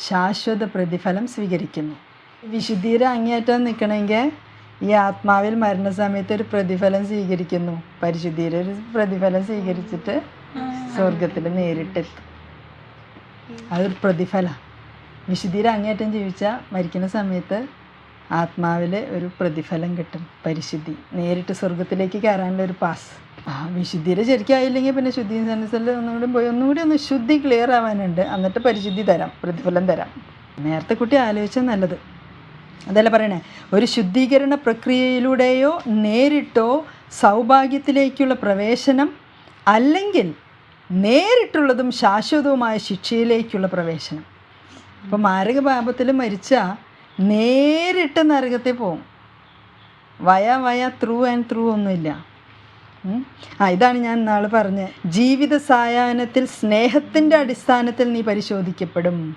ശാശ്വത പ്രതിഫലം സ്വീകരിക്കുന്നു. വിശുദ്ധിയുടെ അങ്ങേയറ്റം നിൽക്കണമെങ്കിൽ ഈ ആത്മാവിൽ മരണസമയത്ത് ഒരു പ്രതിഫലം സ്വീകരിക്കുന്നു. പരിശുദ്ധിയുടെ ഒരു പ്രതിഫലം സ്വീകരിച്ചിട്ട് സ്വർഗത്തിൽ നേരിട്ടെത്തും. അതൊരു പ്രതിഫല. വിശുദ്ധിയുടെ അങ്ങേയറ്റം ജീവിച്ചാൽ മരിക്കുന്ന സമയത്ത് ആത്മാവിൽ ഒരു പ്രതിഫലം കിട്ടും. പരിശുദ്ധി. നേരിട്ട് സ്വർഗത്തിലേക്ക് കയറാനുള്ള ഒരു പാസ്. ആ വിശുദ്ധിയുടെ ശരിക്കും ആയില്ലെങ്കിൽ പിന്നെ ശുദ്ധി സെൻസറിൽ ഒന്നുകൂടി പോയി ഒന്നുകൂടി ഒന്ന് ശുദ്ധി ക്ലിയർ ആവാനുണ്ട്. എന്നിട്ട് പരിശുദ്ധി തരാം പ്രതിഫലം തരാം. നേരത്തെ കുട്ടി ആലോചിച്ചാൽ നല്ലത്. അതല്ല പറയണേ ഒരു ശുദ്ധീകരണ പ്രക്രിയയിലൂടെയോ നേരിട്ടോ സൗഭാഗ്യത്തിലേക്കുള്ള പ്രവേശനം അല്ലെങ്കിൽ നേരിട്ടുള്ളതും ശാശ്വതവുമായ ശിക്ഷയിലേക്കുള്ള പ്രവേശനം. അപ്പോൾ മാരക പാപത്തിൽ മരിച്ചാൽ നേരിട്ട് നരകത്തിൽ പോകും വയ വയ ത്രൂ ആൻഡ് ത്രൂ ഒന്നുമില്ല. ആ ഇതാണ് ഞാൻ നാളെ പറഞ്ഞത് ജീവിത സായാഹ്നത്തിൽ സ്നേഹത്തിന്റെ അടിസ്ഥാനത്തിൽ നീ പരിശോധിക്കപ്പെടും.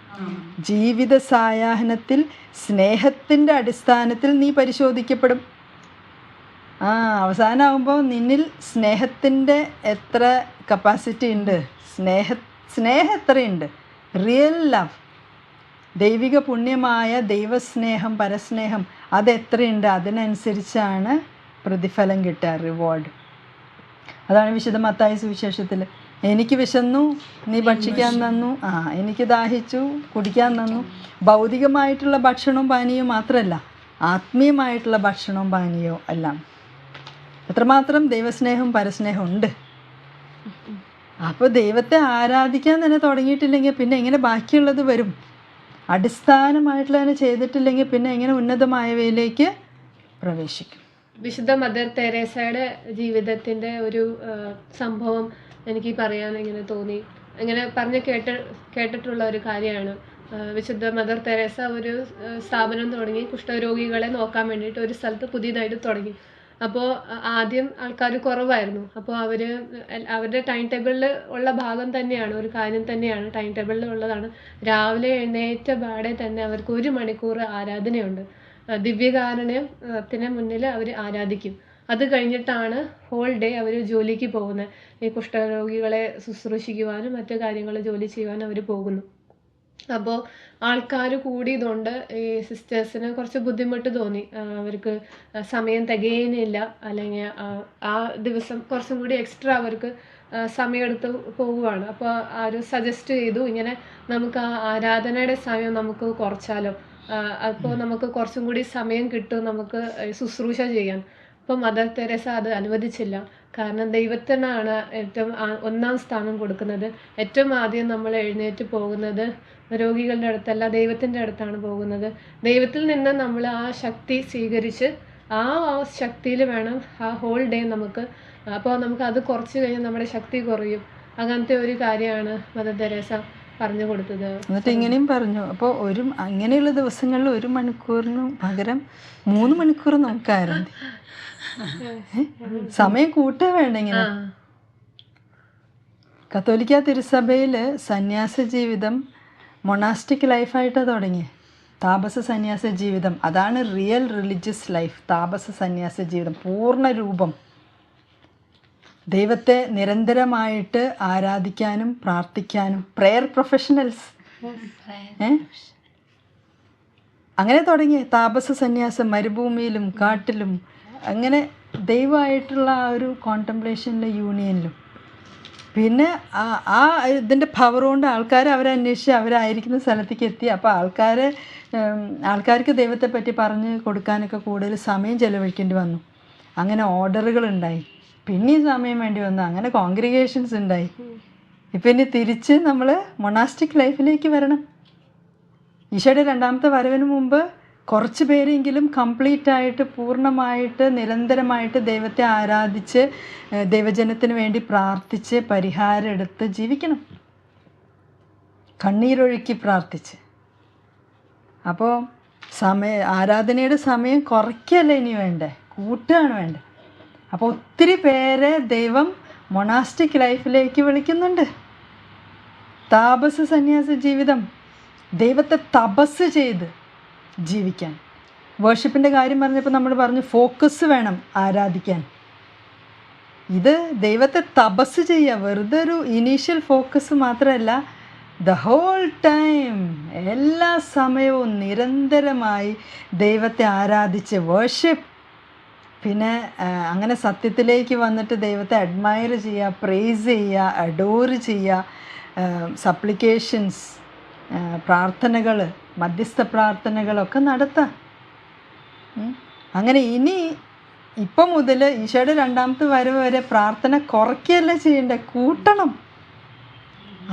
ജീവിത സായാഹ്നത്തിൽ സ്നേഹത്തിന്റെ അടിസ്ഥാനത്തിൽ നീ പരിശോധിക്കപ്പെടും. ആ അവസാനമാകുമ്പോൾ നിന്നിൽ സ്നേഹത്തിന്റെ എത്ര കപ്പാസിറ്റി ഉണ്ട്? സ്നേഹ സ്നേഹം എത്രയുണ്ട്? റിയൽ ലവ് ദൈവിക പുണ്യമായ ദൈവസ്നേഹം പരസ്നേഹം അതെത്രയുണ്ട്? അതിനനുസരിച്ചാണ് പ്രതിഫലം കിട്ടുക റിവാർഡ് അതാണ് വിശുദ്ധ മത്തായ സുവിശേഷത്തിൽ എനിക്ക് വിശന്നു നീ ഭക്ഷിക്കാൻ തന്നു. ആ എനിക്ക് ദാഹിച്ചു കുടിക്കാൻ തന്നു. ഭൗതികമായിട്ടുള്ള ഭക്ഷണവും പാനീയവും മാത്രമല്ല ആത്മീയമായിട്ടുള്ള ഭക്ഷണവും പാനീയവും എല്ലാം. എത്രമാത്രം ദൈവസ്നേഹവും പരസ്നേഹം ഉണ്ട്. അപ്പോൾ ദൈവത്തെ ആരാധിക്കാൻ തന്നെ തുടങ്ങിയിട്ടില്ലെങ്കിൽ പിന്നെ എങ്ങനെ ബാക്കിയുള്ളത് വരും? അടിസ്ഥാനമായിട്ടുള്ള തന്നെ ചെയ്തിട്ടില്ലെങ്കിൽ പിന്നെ എങ്ങനെ ഉന്നതമായവയിലേക്ക് പ്രവേശിക്കും. വിശുദ്ധ മദർ തെരേസയുടെ ജീവിതത്തിന്റെ ഒരു സംഭവം എനിക്ക് പറയാൻ ഇങ്ങനെ തോന്നി. അങ്ങനെ പറഞ്ഞ് കേട്ട കേട്ടിട്ടുള്ള ഒരു കാര്യമാണ്. വിശുദ്ധ മദർ തെരേസ ഒരു സ്ഥാപനം തുടങ്ങി. കുഷ്ഠരോഗികളെ നോക്കാൻ വേണ്ടിയിട്ട് ഒരു സ്ഥലത്ത് പുതിയതായിട്ട് തുടങ്ങി. അപ്പോൾ ആദ്യം ആൾക്കാർ കുറവായിരുന്നു. അപ്പോൾ അവർ അവരുടെ ടൈം ടേബിളിൽ ഉള്ള ഭാഗം തന്നെയാണ് ഒരു കാര്യം തന്നെയാണ് ടൈം ടേബിളിൽ ഉള്ളതാണ്. രാവിലെ എഴുന്നേറ്റ പാടെ തന്നെ അവർക്ക് ഒരു മണിക്കൂർ ആരാധനയുണ്ട്. ആ, ദിവ്യകാരുണ്യത്തിന് മുന്നിൽ അവർ ആരാധിക്കും. അത് കഴിഞ്ഞിട്ടാണ് ഹോൾ ഡേ അവർ ജോലിക്ക് പോകുന്നത് ഈ കുഷ്ഠരോഗികളെ ശുശ്രൂഷിക്കുവാനും മറ്റു കാര്യങ്ങൾ ജോലി ചെയ്യുവാനും അവർ പോകുന്നു. അപ്പോൾ ആൾക്കാർ കൂടിയതുകൊണ്ട് ഈ സിസ്റ്റേഴ്സിന് കുറച്ച് ബുദ്ധിമുട്ട് തോന്നി. അവർക്ക് സമയം തികയുന്നില്ല. അല്ലെങ്കിൽ ആ, ദിവസം കുറച്ചും കൂടി എക്സ്ട്രാ അവർക്ക് സമയമെടുത്ത് പോവുകയാണ്. അപ്പോൾ ആരും സജസ്റ്റ് ചെയ്തു. ഇങ്ങനെ നമുക്ക് ആ ആരാധനയുടെ സമയം നമുക്ക് കുറച്ചാലോ. അപ്പോൾ നമുക്ക് കുറച്ചും കൂടി സമയം കിട്ടും നമുക്ക് ശുശ്രൂഷ ചെയ്യാൻ. അപ്പോൾ മദർ തെരേസ അത് അനുവദിച്ചില്ല. കാരണം ദൈവത്തിനാണ് ഏറ്റവും ഒന്നാം സ്ഥാനം കൊടുക്കുന്നത്. ഏറ്റവും ആദ്യം നമ്മൾ എഴുന്നേറ്റ് പോകുന്നത് രോഗികളുടെ അടുത്തല്ല ദൈവത്തിന്റെ അടുത്താണ് പോകുന്നത്. ദൈവത്തിൽ നിന്ന് നമ്മൾ ആ ശക്തി സ്വീകരിച്ച് ആ ശക്തിയിൽ വേണം ആ ഹോൾ ഡേ നമുക്ക്. അപ്പോൾ നമുക്ക് അത് കുറച്ച് കഴിഞ്ഞാൽ നമ്മുടെ ശക്തി കുറയും. അങ്ങനത്തെ ഒരു കാര്യമാണ് മദർ തെരേസ. പറഞ്ഞു കൊടുത്തത്. എന്നിട്ട് ഇങ്ങനെയും പറഞ്ഞു. അപ്പോൾ ഒരു അങ്ങനെയുള്ള ദിവസങ്ങളിൽ ഒരു മണിക്കൂറിന് പകരം മൂന്ന് മണിക്കൂർ നമുക്ക് ആരാധി സമയം കൂട്ടുക വേണ്ട ഇങ്ങനെ. കത്തോലിക്ക തിരുസഭയിൽ സന്യാസ ജീവിതം മൊണാസ്റ്റിക് ലൈഫായിട്ടാണ് തുടങ്ങി. താപസ സന്യാസ ജീവിതം. അതാണ് റിയൽ റിലീജിയസ് ലൈഫ് താപസ സന്യാസ ജീവിതം. പൂർണ രൂപം. ദൈവത്തെ നിരന്തരമായിട്ട് ആരാധിക്കാനും പ്രാർത്ഥിക്കാനും പ്രെയർ പ്രൊഫഷണൽസ് അങ്ങനെ തുടങ്ങി. താപസ സന്യാസം മരുഭൂമിയിലും കാട്ടിലും. അങ്ങനെ ദൈവമായിട്ടുള്ള ആ ഒരു കോണ്ടംപ്ലേഷനിലെ യൂണിയനിലും പിന്നെ ആ ഇതിന്റെ പവർ കൊണ്ട് ആൾക്കാർ അവരെ അന്വേഷിച്ച് അവരായിരിക്കുന്ന സ്ഥലത്തേക്ക് എത്തി. അപ്പോൾ ആൾക്കാരെ ആൾക്കാർക്ക് ദൈവത്തെ പറ്റി പറഞ്ഞ് കൊടുക്കാനൊക്കെ കൂടുതൽ സമയം ചെലവഴിക്കേണ്ടി വന്നു. അങ്ങനെ ഓർഡറുകൾ ഉണ്ടായി. പിന്നെയും സമയം വേണ്ടി വന്നു. അങ്ങനെ കോൺഗ്രിഗേഷൻസ് ഉണ്ടായി. ഇപ്പം ഇനി തിരിച്ച് നമ്മൾ മൊണാസ്റ്റിക് ലൈഫിലേക്ക് വരണം. ഈശോയുടെ രണ്ടാമത്തെ വരവിന് മുമ്പ് കുറച്ച് പേരെങ്കിലും കംപ്ലീറ്റ് ആയിട്ട് പൂർണമായിട്ട് നിരന്തരമായിട്ട് ദൈവത്തെ ആരാധിച്ച് ദൈവജനത്തിന് വേണ്ടി പ്രാർത്ഥിച്ച് പരിഹാരം എടുത്ത് ജീവിക്കണം. കണ്ണീരൊഴുക്കി പ്രാർത്ഥിച്ച്. അപ്പോൾ സമയ ആരാധനയുടെ സമയം കുറയ്ക്കല്ല ഇനി വേണ്ടേ? കൂട്ടുകയാണ് വേണ്ടത് അപ്പോൾ ഒത്തിരി പേരെ ദൈവം മൊണാസ്റ്റിക് ലൈഫിലേക്ക് വിളിക്കുന്നുണ്ട്. താപസ സന്യാസ ജീവിതം ദൈവത്തെ തപസ് ചെയ്ത് ജീവിക്കാൻ. വേർഷിപ്പിന്റെ കാര്യം പറഞ്ഞപ്പോൾ നമ്മൾ പറഞ്ഞു ഫോക്കസ് വേണം ആരാധിക്കാൻ. ഇത് ദൈവത്തെ തപസ് ചെയ്യുക വെറുതെ ഒരു ഇനീഷ്യൽ ഫോക്കസ് മാത്രമല്ല ദ ഹോൾ ടൈം എല്ലാ സമയവും നിരന്തരമായി ദൈവത്തെ ആരാധിച്ച് വേർഷിപ്പ് പിന്നെ അങ്ങനെ സത്യത്തിലേക്ക് വന്നിട്ട് ദൈവത്തെ അഡ്മയർ ചെയ്യുക പ്രേസ് ചെയ്യുക അഡോർ ചെയ്യുക സപ്ലിക്കേഷൻസ് പ്രാർത്ഥനകൾ മധ്യസ്ഥ പ്രാർത്ഥനകളൊക്കെ നടത്താം. അങ്ങനെ ഇനി ഇപ്പം മുതൽ ഈശോയുടെ രണ്ടാമത്തെ വരവ് വരെ പ്രാർത്ഥന കുറയ്ക്കുകയല്ല ചെയ്യേണ്ടത് കൂട്ടണം.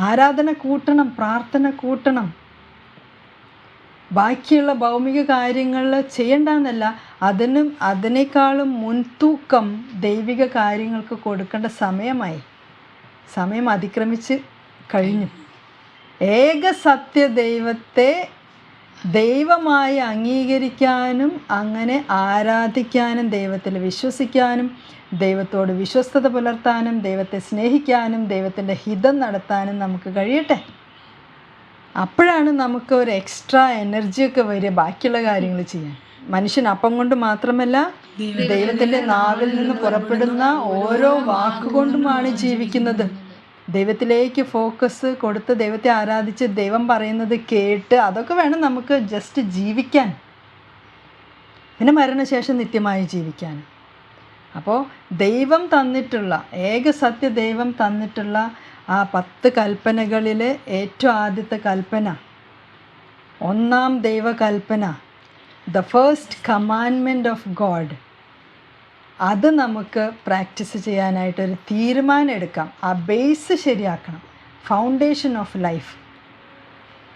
ആരാധന കൂട്ടണം പ്രാർത്ഥന കൂട്ടണം. ബാക്കിയുള്ള ഭൗമിക കാര്യങ്ങൾ ചെയ്യണ്ടെന്നല്ല അതിനും അതിനേക്കാളും മുൻതൂക്കം ദൈവിക കാര്യങ്ങൾക്ക് കൊടുക്കേണ്ട സമയമായി. സമയം അതിക്രമിച്ച് കഴിഞ്ഞു. ഏക സത്യ ദൈവത്തെ ദൈവമായി അംഗീകരിക്കാനും അങ്ങനെ ആരാധിക്കാനും ദൈവത്തിൽ വിശ്വസിക്കാനും ദൈവത്തോട് വിശ്വസ്തത പുലർത്താനും ദൈവത്തെ സ്നേഹിക്കാനും ദൈവത്തിന്റെ ഹിതം നടത്താനും നമുക്ക് കഴിയട്ടെ. അപ്പോഴാണ് നമുക്ക് ഒരു എക്സ്ട്രാ എനർജിയൊക്കെ വരിക ബാക്കിയുള്ള കാര്യങ്ങൾ ചെയ്യാൻ. മനുഷ്യൻ അപ്പം കൊണ്ട് മാത്രമല്ല ദൈവത്തിന്റെ നാവിൽ നിന്ന് പുറപ്പെടുന്ന ഓരോ വാക്കുകൊണ്ടുമാണ് ജീവിക്കുന്നത്. ദൈവത്തിലേക്ക് ഫോക്കസ് കൊടുത്ത് ദൈവത്തെ ആരാധിച്ച് ദൈവം പറയുന്നത് കേട്ട് അതൊക്കെ വേണം നമുക്ക് ജസ്റ്റ് ജീവിക്കാൻ. പിന്നെ മരണശേഷം നിത്യമായി ജീവിക്കാൻ. അപ്പോൾ ദൈവം തന്നിട്ടുള്ള ഏക സത്യ ദൈവം തന്നിട്ടുള്ള ആ പത്ത് കൽപ്പനകളിലെ ഏറ്റവും ആദ്യത്തെ കൽപ്പന ഒന്നാം ദൈവകൽപ്പന ദ ഫസ്റ്റ് കമാൻമെന്റ് ഓഫ് ഗോഡ് അത് നമുക്ക് പ്രാക്ടീസ് ചെയ്യാനായിട്ടൊരു തീരുമാനം എടുക്കാം. ആ ബേസ് ശരിയാക്കണം. ഫൗണ്ടേഷൻ ഓഫ് ലൈഫ്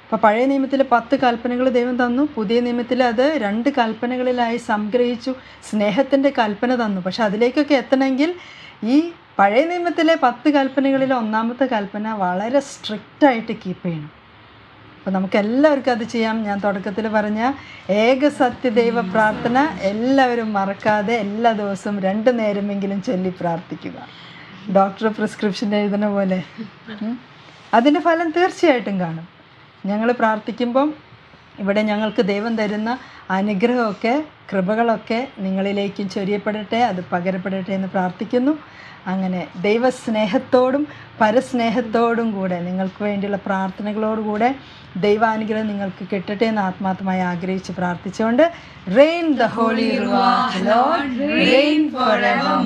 ഇപ്പോൾ പഴയ നിയമത്തിൽ പത്ത് കൽപ്പനകൾ ദൈവം തന്നു. പുതിയ നിയമത്തിൽ അത് രണ്ട് കൽപ്പനകളിലായി സംഗ്രഹിച്ചു. സ്നേഹത്തിന്റെ കൽപ്പന തന്നു. പക്ഷെ അതിലേക്കൊക്കെ എത്തണമെങ്കിൽ ഈ പഴയ നിയമത്തിലെ പത്ത് കൽപ്പനകളിൽ ഒന്നാമത്തെ കൽപ്പന വളരെ സ്ട്രിക്റ്റായിട്ട് കീപ്പ് ചെയ്യണം. അപ്പോൾ നമുക്ക് എല്ലാവർക്കും അത് ചെയ്യാം. ഞാൻ തുടക്കത്തിൽ പറഞ്ഞ ഏക സത്യദൈവ പ്രാർത്ഥന എല്ലാവരും മറക്കാതെ എല്ലാ ദിവസവും രണ്ട് നേരമെങ്കിലും ചൊല്ലി പ്രാർത്ഥിക്കുക. ഡോക്ടർ പ്രിസ്ക്രിപ്ഷൻ എഴുതുന്ന പോലെ. അതിന്റെ ഫലം തീർച്ചയായിട്ടും കാണും. ഞങ്ങൾ പ്രാർത്ഥിക്കുമ്പം ഇവിടെ ഞങ്ങൾക്ക് ദൈവം തരുന്ന അനുഗ്രഹമൊക്കെ കൃപകളൊക്കെ നിങ്ങളിലേക്കും ചൊരിയപ്പെടട്ടെ അത് പകരപ്പെടട്ടെ എന്ന് പ്രാർത്ഥിക്കുന്നു. അങ്ങനെ ദൈവസ്നേഹത്തോടും പരസ്നേഹത്തോടും കൂടെ നിങ്ങൾക്ക് വേണ്ടിയുള്ള പ്രാർത്ഥനകളോടുകൂടെ ദൈവാനുഗ്രഹം നിങ്ങൾക്ക് കിട്ടട്ടെ എന്ന് ആത്മാർത്ഥമായി ആഗ്രഹിച്ച് പ്രാർത്ഥിച്ചുകൊണ്ട് rain the holy rain for ever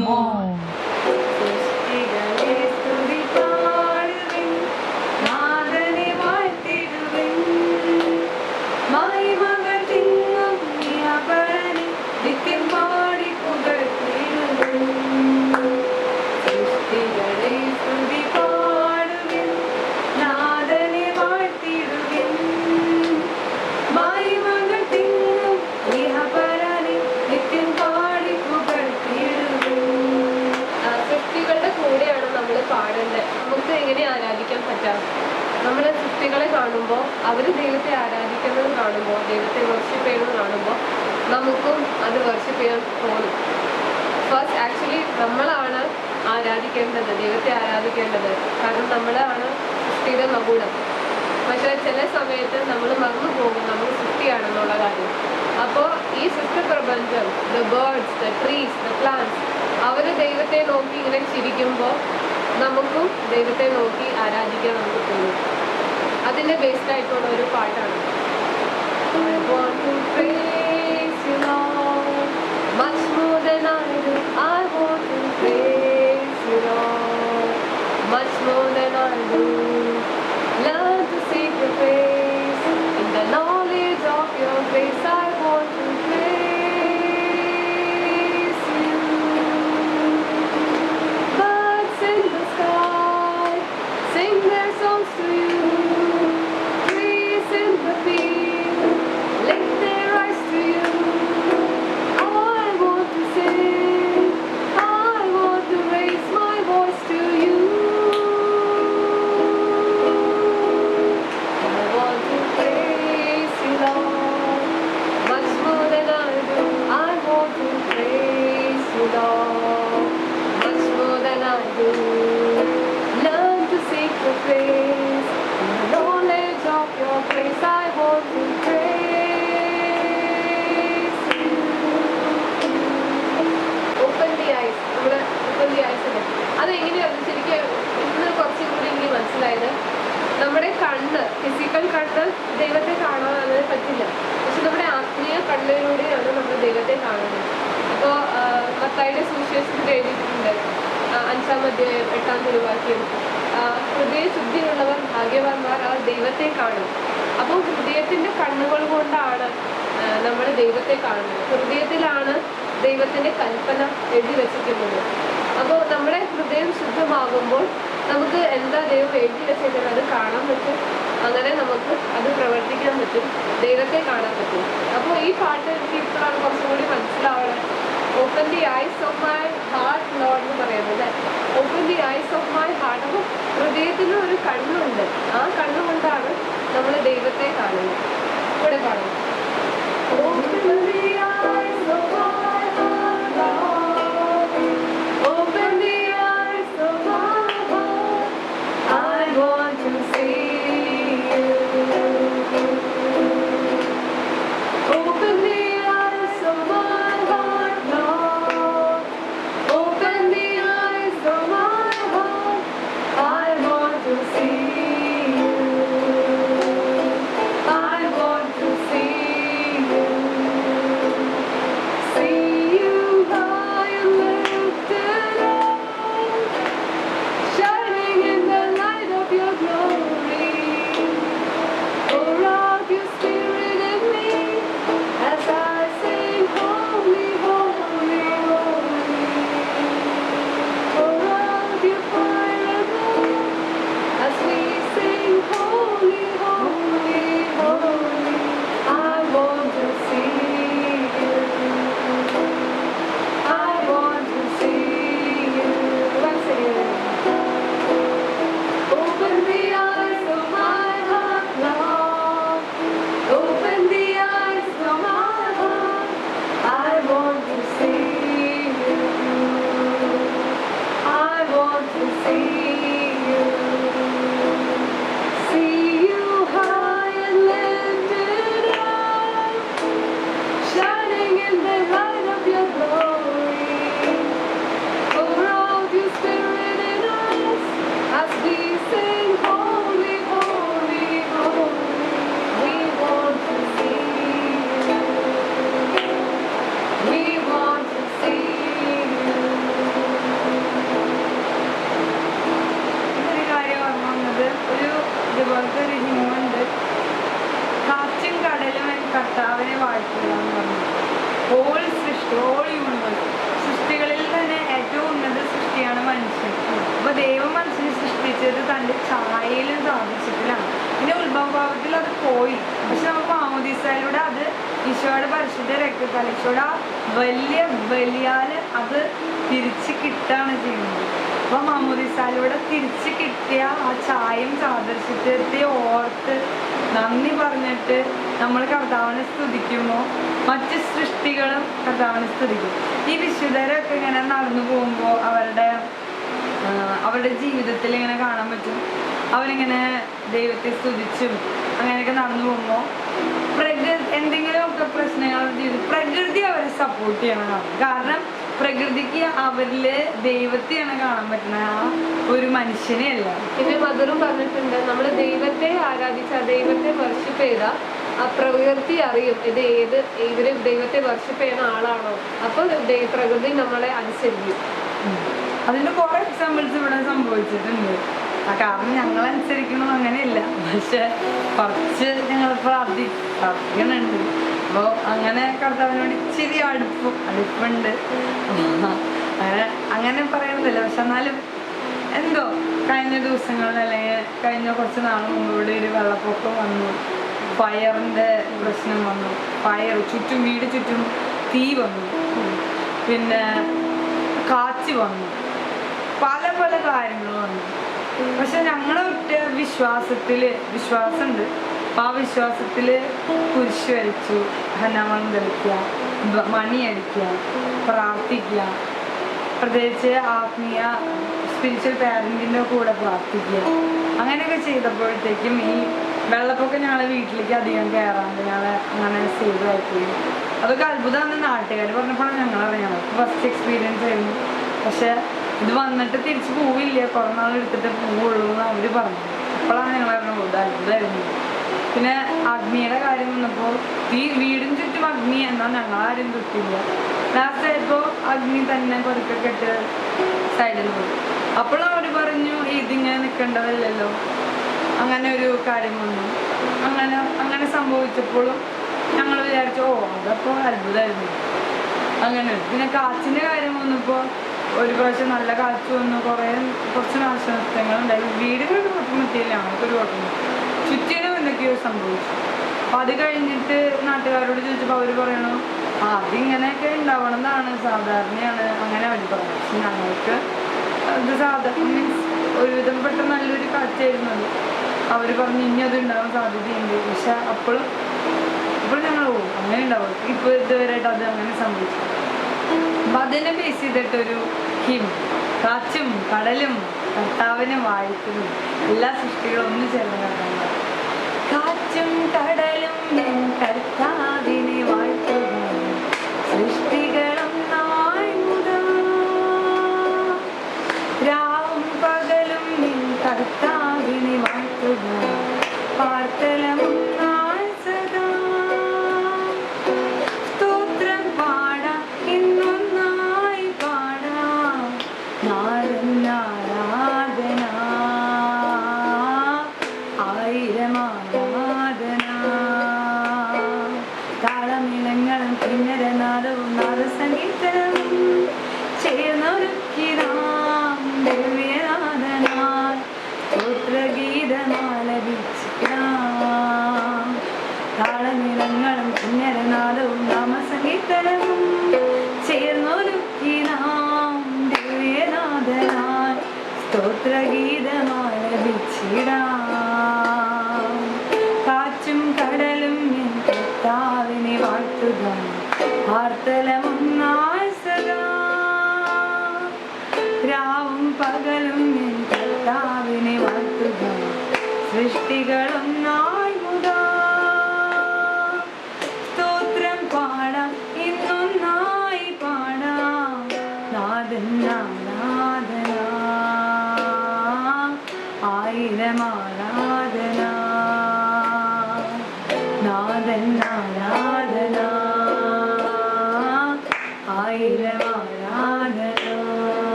തോന്നും. ഫസ്റ്റ് ആക്ച്വലി നമ്മളാണ് ആരാധിക്കേണ്ടത് ദൈവത്തെ ആരാധിക്കേണ്ടത്. കാരണം നമ്മളാണ് സൃഷ്ടിയുടെ മകുടം. പക്ഷേ ചില സമയത്ത് നമ്മൾ മറന്നു പോകും നമ്മൾ സൃഷ്ടിയാണെന്നുള്ള കാര്യം. അപ്പോൾ ഈ സൃഷ്ടിപ്രപഞ്ചം the birds the trees the plants അവർ ദൈവത്തെ നോക്കി ഇങ്ങനെ ചിരിക്കുമ്പോൾ നമുക്കും ദൈവത്തെ നോക്കി ആരാധിക്കാൻ നമുക്ക് തോന്നും. അതിന്റെ ബേസ്ഡ് ആയിട്ടുള്ള ഒരു പാട്ടാണ്. I I Thank you. അഞ്ചാം അധ്യായം എട്ടാം തിരുവാക്യം ഹൃദയശുദ്ധിയുള്ളവർ ഹൃദയ ശുദ്ധിയുള്ളവർ ഭാഗ്യവാന്മാർ ആ ദൈവത്തെ കാണും. അപ്പോൾ ഹൃദയത്തിന്റെ കണ്ണുകൾ കൊണ്ടാണ് നമ്മൾ ദൈവത്തെ കാണുന്നത്. ഹൃദയത്തിലാണ് ദൈവത്തിന്റെ കൽപ്പന എഴുതി വെച്ചിട്ടുള്ളത് അപ്പോൾ നമ്മുടെ ഹൃദയം ശുദ്ധമാകുമ്പോൾ നമുക്ക് എന്താ ദൈവം എഴുതി വെച്ചിട്ടുള്ളത് അത് കാണാൻ പറ്റും. അങ്ങനെ നമുക്ക് അത് പ്രവർത്തിക്കാൻ പറ്റും. ദൈവത്തെ കാണാൻ പറ്റും. അപ്പോൾ ഈ പാട്ട് എനിക്ക് ഇപ്പോഴാണ് കുറച്ചും കൂടി മനസ്സിലാവുന്നത് open the eyes of my heart lord എന്ന് പറയുന്നത് open the eyes of my heart അപ്പോൾ ഹൃദയത്തിന് ഒരു കണ്ണുണ്ട്. ആ കണ്ണുകൊണ്ടാണ് നമ്മൾ ദൈവത്തെ കാണുന്നത്. ഇവിടെ പാടാം open the eyes of my heart, universe സൃഷ്ടികളിൽ തന്നെ ഏറ്റവും ഉന്നത സൃഷ്ടിയാണ് മനുഷ്യൻ. അപ്പൊ ദൈവം മനുഷ്യനെ സൃഷ്ടിച്ചത് തന്റെ ഛായയിലും സാധിച്ചിട്ടിലാണ്. പിന്നെ ഉത്ഭവഭാവത്തിൽ അത് പോയി. പക്ഷെ നമുക്ക് മാമോദീസയിലൂടെ അത് ഈശോയുടെ പരിശുദ്ധ രക്തത്താൽ ഈശോയുടെ വലിയ ബലിയാൽ അത് തിരിച്ച് കിട്ടാണ് ചെയ്യുന്നത്. അപ്പൊ മാമോദിസാലൂടെ തിരിച്ച് കിട്ടിയ ആ ചായം സാദൃശ്യത്തെ ഓർത്ത് നന്ദി പറഞ്ഞിട്ട് നമ്മൾ കർത്താവിനെ സ്തുതിക്കുമ്പോൾ മറ്റ് സൃഷ്ടികളും കർത്താവിനെ സ്തുതിക്കും. ഈ വിശുദ്ധരൊക്കെ ഇങ്ങനെ നടന്നു പോകുമ്പോൾ അവരുടെ അവരുടെ ജീവിതത്തിൽ ഇങ്ങനെ കാണാൻ പറ്റും. അവരിങ്ങനെ ദൈവത്തെ സ്തുതിച്ചും അങ്ങനെയൊക്കെ നടന്നു പോകുമ്പോൾ പ്രകൃതി എന്തെങ്കിലുമൊക്കെ പ്രശ്നങ്ങൾ പ്രകൃതി അവരെ സപ്പോർട്ട് ചെയ്യണം കാരണം പ്രകൃതിക്ക് അവരിൽ ദൈവത്തെയാണ് കാണാൻ പറ്റുന്നത് ആ ഒരു മനുഷ്യനെ അല്ല പിന്നെ മധുരം പറഞ്ഞിട്ടുണ്ട്. നമ്മൾ ദൈവത്തെ ആരാധിച്ച ദൈവത്തെ വർഷിപ്പ് ചെയ്ത പ്രകൃതി അറിയും. ഇത് ഏത് ഇവർ ദൈവത്തെ വർഷിപ്പ് ചെയ്യുന്ന ആളാണോ? അപ്പൊ പ്രകൃതി നമ്മളെ അനുസരിക്കും. അതിന്റെ കുറെ എക്സാമ്പിൾസ് ഇവിടെ സംഭവിച്ചിട്ടുണ്ട്. ആ കാരണം ഞങ്ങൾ അനുസരിക്കുന്നത് അങ്ങനെയല്ല. പക്ഷെ കുറച്ച് ഞങ്ങൾ പ്രാർത്ഥി പ്രാർത്ഥിക്കുന്നുണ്ട്. അപ്പോൾ അങ്ങനെ കർത്താവിനോട് ഇച്ചിരി അടുപ്പും അടുപ്പുണ്ട്. അങ്ങനെ അങ്ങനെ പറയണതില്ല. പക്ഷെ എന്നാലും എന്തോ കഴിഞ്ഞ ദിവസങ്ങളിൽ അല്ലെങ്കിൽ കഴിഞ്ഞ കുറച്ച് നാൾ ഇവിടെ ഒരു വെള്ളപ്പൊക്കം വന്നു. ഫയറിന്റെ പ്രശ്നം വന്നു. ഫയർ ചുറ്റും വീട് ചുറ്റും തീ വന്നു. പിന്നെ കാറ്റ് വന്നു. പല പല കാര്യങ്ങൾ വന്നു. പക്ഷെ ഞങ്ങളെ ഒറ്റ വിശ്വാസത്തിൽ വിശ്വാസമുണ്ട്. ആ വിശ്വാസത്തിൽ കുരിശ് വരച്ചു ഹനമം തെളിക്കുക മണി അടിക്കുക പ്രാർത്ഥിക്കുക. പ്രത്യേകിച്ച് ആത്മീയ സ്പിരിച്വൽ പാരന്റിന്റെ കൂടെ പ്രാർത്ഥിക്കുക. അങ്ങനെയൊക്കെ ചെയ്തപ്പോഴത്തേക്കും ഈ വെള്ളപ്പൊക്കം ഞങ്ങളെ വീട്ടിലേക്ക് അധികം കയറാണ്ട് ഞങ്ങളെ അങ്ങനെ സേവ് ആയിപ്പോയി അതൊക്കെ അത്ഭുതമാണ് നാട്ടുകാർ പറഞ്ഞപ്പോഴാണ് ഞങ്ങളറിയാം ഫസ്റ്റ് എക്സ്പീരിയൻസ് ആയിരുന്നു. പക്ഷെ ഇത് വന്നിട്ട് തിരിച്ച് പോവില്ല. കുറേ നാൾ എടുത്തിട്ട് പോവുള്ളൂ എന്ന് അവർ പറഞ്ഞു. അപ്പോഴാണ് ഞങ്ങൾ അറിഞ്ഞത് അത്ഭുതമായിരുന്നു. പിന്നെ അഗ്നിയുടെ കാര്യം വന്നപ്പോൾ ഈ വീടിന് ചുറ്റും അഗ്നി എന്നാൽ ഞങ്ങളാരും തൃപ്തിയില്ല ലാസ്റ്റ് ആയപ്പോൾ അഗ്നി തന്നെ പതുക്കെ ഇട്ട് സൈഡിൽ പോയി. അപ്പോൾ അവർ പറഞ്ഞു ഇതിങ്ങനെ നിൽക്കേണ്ടതല്ലല്ലോ അങ്ങനെ ഒരു കാര്യം വന്നു. അങ്ങനെ അങ്ങനെ സംഭവിച്ചപ്പോഴും ഞങ്ങൾ വിചാരിച്ചു ഓ അതപ്പോൾ അത്ഭുതമായിരുന്നു അങ്ങനെ പിന്നെ കാച്ചിന്റെ കാര്യം വന്നപ്പോൾ ഒരു പ്രാവശ്യം നല്ല കാറ്റ് വന്നു. കുറേ കുറച്ച് നാശനഷ്ടങ്ങളുണ്ടായി. വീടുകളൊരു കുഴപ്പമില്ല ഞങ്ങൾക്കൊരു കുഴപ്പമില്ല ചുറ്റിനും എന്തൊക്കെയോ സംഭവിച്ചു. അപ്പം അത് കഴിഞ്ഞിട്ട് നാട്ടുകാരോട് ചോദിച്ചപ്പോൾ അവർ പറയണു ആ അതിങ്ങനെയൊക്കെ ഉണ്ടാവണമെന്നാണ് സാധാരണയാണ് അങ്ങനെ അവർ പറഞ്ഞു പക്ഷെ ഞങ്ങൾക്ക് അത് സാധാരണ മീൻസ് ഒരുവിധം പെട്ട നല്ലൊരു കാറ്റായിരുന്നു അവർ പറഞ്ഞു ഇനി അത് ഉണ്ടാവാൻ സാധ്യതയുണ്ട്. പക്ഷെ അപ്പോഴും ഇപ്പോൾ ഞങ്ങൾ പോകും അങ്ങനെ ഉണ്ടാവും ഇപ്പോൾ ഇതുവരെയായിട്ട് അത് അങ്ങനെ സംഭവിച്ചു അപ്പം അതിനെ ബേസ് ചെയ്തിട്ടൊരു ഹിം കാറ്റും കടലും കർത്താവിനെ വായിക്കുന്നു എല്ലാ സൃഷ്ടികളും ഒന്ന് ചേർന്ന് കേട്ടോ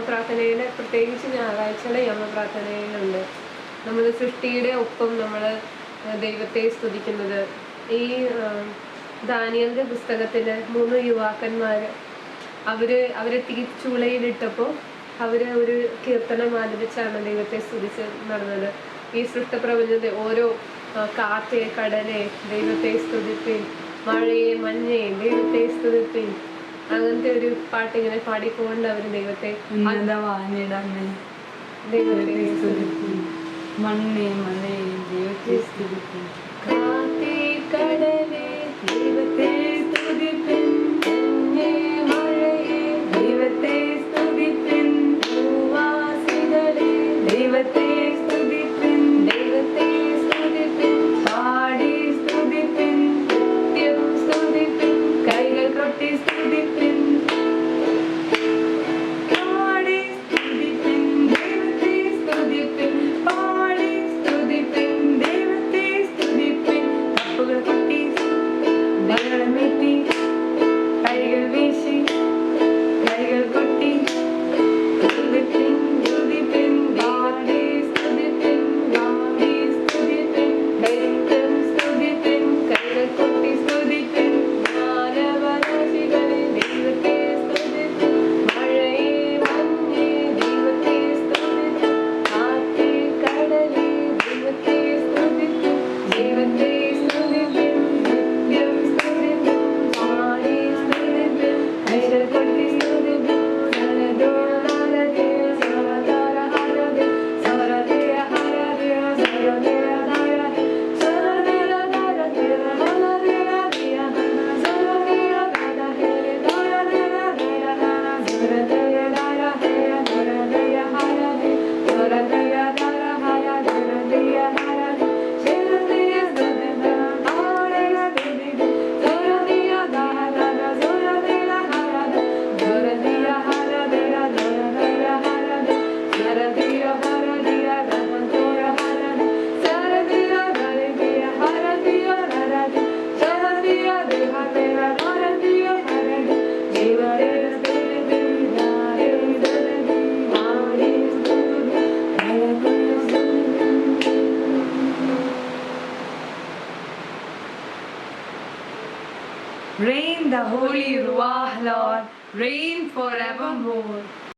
നമ്മുടെ യാമപ്രാർത്ഥനയിലെ പ്രത്യേകിച്ച് ഞായറാഴ്ചയുടെ യാമപ്രാർത്ഥനയിലുണ്ട് നമ്മൾ സൃഷ്ടിയുടെ ഒപ്പം നമ്മൾ ദൈവത്തെ സ്തുതിക്കുന്നത്. ഈ ദാനിയലിന്റെ പുസ്തകത്തിൽ മൂന്ന് യുവാക്കന്മാർ അവർ അവരെ തീച്ചുളയിലിട്ടപ്പോൾ അവർ ഒരു കീർത്തനം ആലപിച്ചാണ് ദൈവത്തെ സ്തുതിച്ച് നടന്നത്. ഈ സൃഷ്ടപ്രപഞ്ചത്തെ ഓരോ കാറ്റേ കടലെ ദൈവത്തെ സ്തുതിപ്പിൻ മഴയെ മഞ്ഞയെ ദൈവത്തെ സ്തുതിപ്പിൻ അങ്ങനത്തെ ഒരു പാട്ട് ഇങ്ങനെ പാടിക്കൊണ്ട് അവർ ദൈവത്തെ. മണ്ണേ മലേ ദൈവത്തെ സ്തുതിക്കും. കാത്തേ കടലെ